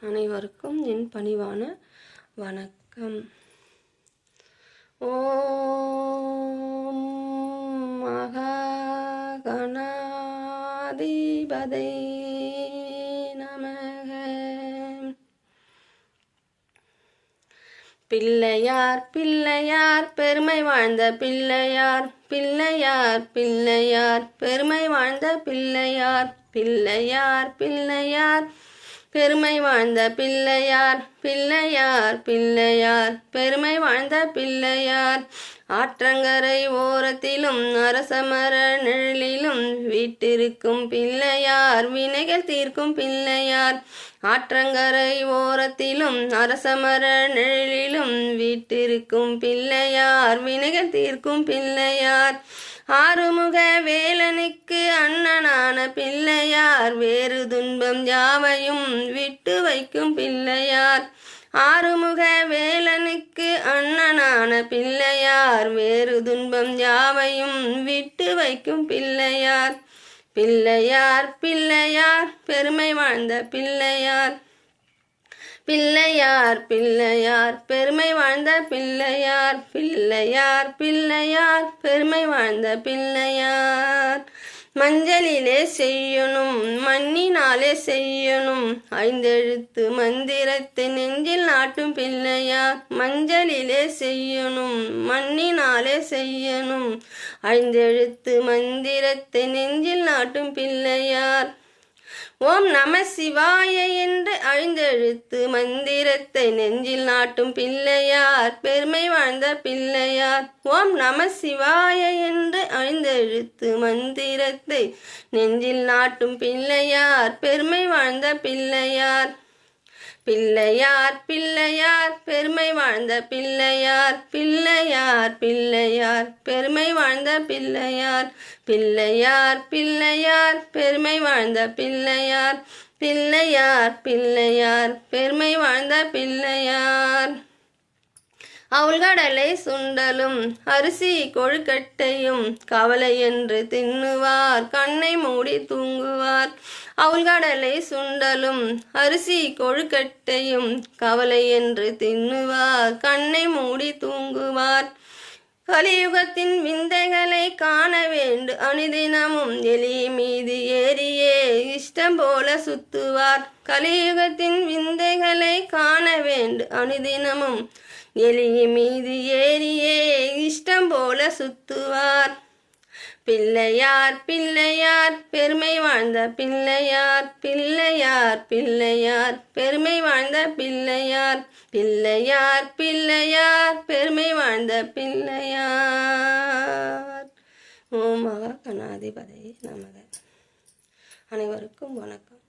அனைவருக்கும் என் பணிவான வணக்கம். ஓம் மகாகணாதிபதை நமக. பிள்ளையார் பிள்ளையார் பெருமை வாழ்ந்த பிள்ளையார் பிள்ளையார் பிள்ளையார் பெருமை வாழ்ந்த பிள்ளையார் பிள்ளையார் பிள்ளையார். பெருமை வாழ்ந்த பிள்ளையார் பிள்ளையார் பிள்ளையார். பெருமை வாழ்ந்த பிள்ளையார். ஆற்றங்கரை ஓரத்திலும் அரசமர நிழலிலும் வீட்டிருக்கும் பிள்ளையார் வினைகள் தீர்க்கும் பிள்ளையார். ஆற்றங்கரை ஓரத்திலும் அரசமர நிழலிலும் வீட்டிருக்கும் பிள்ளையார் வினைகள் தீர்க்கும் பிள்ளையார். ஆறுமுக வேலனுக்கு அண்ணனான பிள்ளையார் வேறு துன்பம் யாவையும் விட்டு வைக்கும் பிள்ளையார். ஆறுமுக வேலனுக்கு அண்ணனான பிள்ளையார் வேறு துன்பம் யாவையும் விட்டு வைக்கும் பிள்ளையார். பிள்ளையார் பிள்ளையார் பெருமை வாழ்ந்த பிள்ளையார். பிள்ளையார் பிள்ளையார் பெருமை வாழ்ந்த பிள்ளையார். பிள்ளையார் பிள்ளையார் பெருமை வாழ்ந்த பிள்ளையார். மஞ்சளிலே செய்யணும் மண்ணினாலே செய்யணும். ஐந்தெழுத்து மந்திரத்தை நெஞ்சில் நாட்டும் பிள்ளையார் மஞ்சளிலே செய்யணும் மண்ணினாலே செய்யணும். ஐந்தெழுத்து மந்திரத்தை நெஞ்சில் நாட்டும் பிள்ளையார் ஓம் நம சிவாய என்று அழிந்தெழுத்து மந்திரத்தை நெஞ்சில் நாட்டும் பிள்ளையார் பெருமை வாழ்ந்த பிள்ளையார். ஓம் நம சிவாய என்று அழிந்தெழுத்து மந்திரத்தை நெஞ்சில் நாட்டும் பிள்ளையார் பெருமை வாழ்ந்த பிள்ளையார். பிள்ளையார் பிள்ளையார் பெருமை வாழ்ந்த பிள்ளையார் பிள்ளையார் பிள்ளையார் பெருமை வாழ்ந்த பிள்ளையார் பிள்ளையார் பிள்ளையார் பெருமை வாழ்ந்த பிள்ளையார் பிள்ளையார் பிள்ளையார் பெருமை வாழ்ந்த பிள்ளையார். அவள்கடலை சுண்டலும் அரிசி கொழுக்கட்டையும் கவலை என்று தின்னுவார் கண்ணை மூடி தூங்குவார். அவள்கடலை சுண்டலும் அரிசி கொழுக்கட்டையும் கவலை என்று தின்னுவார் கண்ணை மூடி தூங்குவார். கலியுகத்தின் விந்தைகளை காண வேண்டு அனுதினமும் எலி மீது ஏறியே இஷ்டம் போல சுத்துவார். கலியுகத்தின் விந்தைகளை காண வேண்டு அனுதினமும் எலி மீது ஏறியே இஷ்டம் போல சுத்துவார். பிள்ளையார் பிள்ளையார் பெருமை வாழ்ந்த பிள்ளையார் பிள்ளையார் பிள்ளையார் பெருமை வாழ்ந்த பிள்ளையார் பிள்ளையார் பிள்ளையார் பெருமை வாழ்ந்த பிள்ளையார். ஓம் மகா கணாதிபதி நமக. அனைவருக்கும் வணக்கம்.